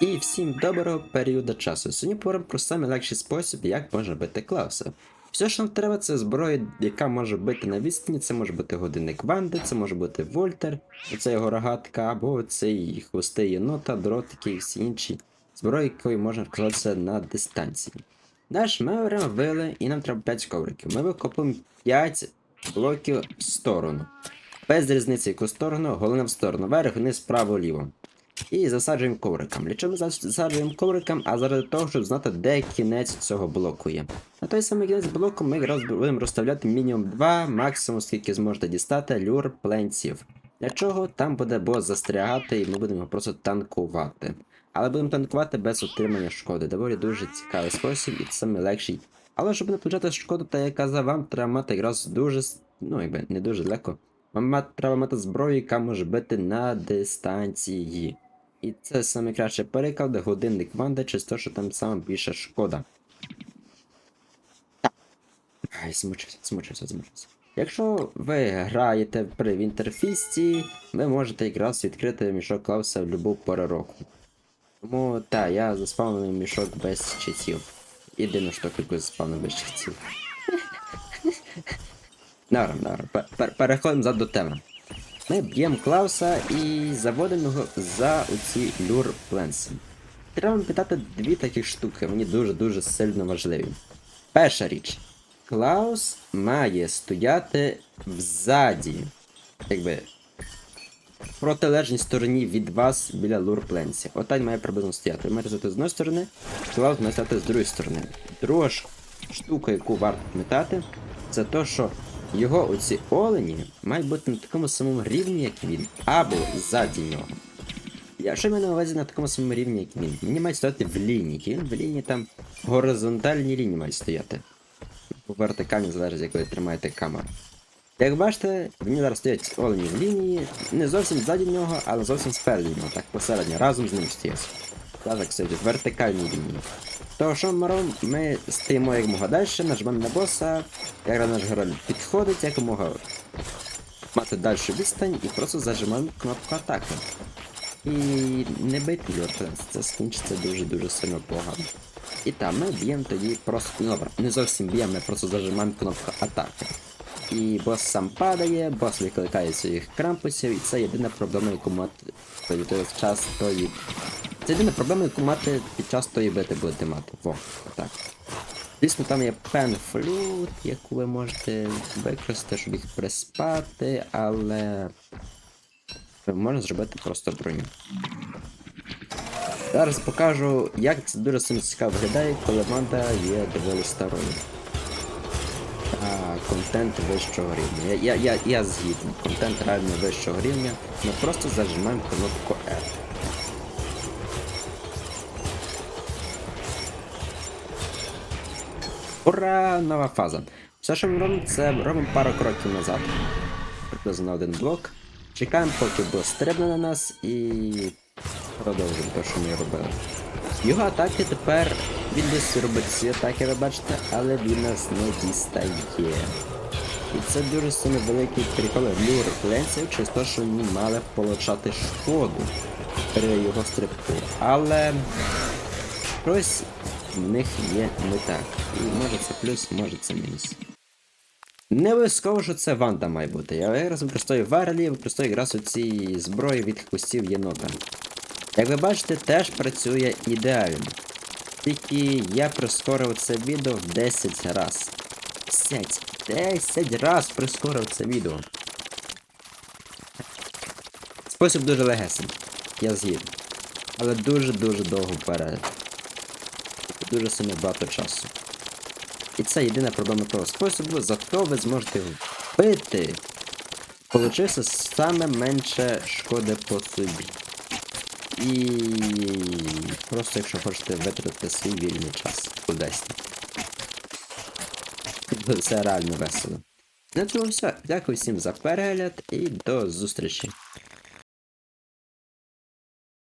І всім доброго періоду часу. Сьогодні поговоримо про самий легший спосіб, як можна бити Клауса. Все, що нам треба, це зброя, яка може бити на відстані, це може бути годинник Ванди, це може бути Вольтер, оце його рогатка, або цей хвости єнота, дротики і всі інші зброї, якої можна вкладатися на дистанції. Далі ми беремо вили і нам треба 5 ковриків. Ми викопуємо 5 блоків в сторону. Без різниці, яку сторону, головне в сторону, вверх, вниз, вправо, ліво. І засаджуємо ковриком. Для чого ми засаджуємо ковриком, а заради того, щоб знати, де кінець цього блоку є. На той самий кінець блоку ми роз- будемо розставляти мінімум 2, максимум скільки зможете дістати люр пленців. Для чого там буде бос застрягати, і ми будемо просто танкувати. Але будемо танкувати без отримання шкоди. Доволі дуже цікавий спосіб і це найлегший. Але щоб не получати шкоду, та я казав, вам треба мати якраз дуже, ну якби не дуже легко. Вам треба мати зброю, яка може бити на дистанції. І це найкраще переклад, годинник Ванда, через те, що там саме більша шкода. Ай, змучився, змучився, змучився. Якщо ви граєте при Вінтерфісті, ви можете якраз відкрити мішок Клауса в будь-яку пору року. Тому так, я заспавнив мішок без часів. Єдину штуку, яку заспавнив без часів. Пер- пер- Переходимо за до теми. Ми б'ємо Клауса і заводимо його за оці люр пленси. Треба питати дві таких штуки, мені дуже-дуже сильно важливі. Перша річ. Клаус має стояти взаді. Якби. В протилежній стороні від вас біля лур пленсі. Отак має приблизно стояти. Ви маєте з одної сторони, Клаус має стояти з другої сторони. Друга штука, яку варто пам'ятати, це то, що його оці олені мають бути на такому самому рівні, як він, або ззаді нього. Я що маю на увазі на такому самому рівні, як він. Мені мають стояти в лінії. Він в лінії там горизонтальні лінії мають стояти. По вертикальній залежить, з якої тримаєте камеру. Як бачите, нього зараз стоять олені в лінії, не зовсім ззаді нього, але зовсім спереді нього, так посередньо, разом з ним стоять. Так, стоять в вертикальній лінії. То що ми робимо? Ми стоїмо якомога далі, нажимаємо на боса, як наш герой підходить, якомога мати дальшу відстань і просто зажимаємо кнопку атаки. І не бити Льорфенс, це скінчиться дуже-дуже сильно погано. І там ми б'ємо тоді просто. Ну, добре, не зовсім б'ємо, ми просто зажимаємо кнопку атаки. І бос сам падає, бос викликає своїх крампусів, і це єдина проблема, яку мати під час тої. Це єдина проблема, яку мати під час тої бити будете мати. Во, так. Звісно, там є пенфлют, яку ви можете використати, щоб їх приспати, але можна зробити просто броню. Зараз покажу, як це дуже сильно цікаво виглядає, коли команда є доволі старою. А, контент вищого рівня. Я, я, я, я згідний. Контент реально вищого рівня. Ми просто зажимаємо кнопку R. Ура! Нова фаза. Все, що ми робимо, це робимо пару кроків назад. Приблизно на один блок. Чекаємо, поки бос стрибне на нас і продовжуємо те, що ми робили. Його атаки тепер він десь робить всі атаки, ви бачите, але він нас не дістає. І це дуже сильно великий прикол люр ленців через те, що вони мали получати шкоду при його стрибку. Але щось в них є не так. І може це плюс, може це мінус. Не обов'язково, що це Ванда має бути. Я якраз використовую Варлі, використовую якраз оці зброї від хвостів єнота. Як ви бачите, теж працює ідеально. Тільки я прискорив це відео в 10 раз. 10, 10 раз прискорив це відео. Спосіб дуже легесен. Я згідний. Але дуже-дуже довго вперед. Дуже сильно багато часу. І це єдина проблема того способу, зато ви зможете вбити, получився саме менше шкоди по собі. І просто якщо хочете витратити свій вільний час кудись. Це реально весело. На цьому все. Дякую всім за перегляд і до зустрічі.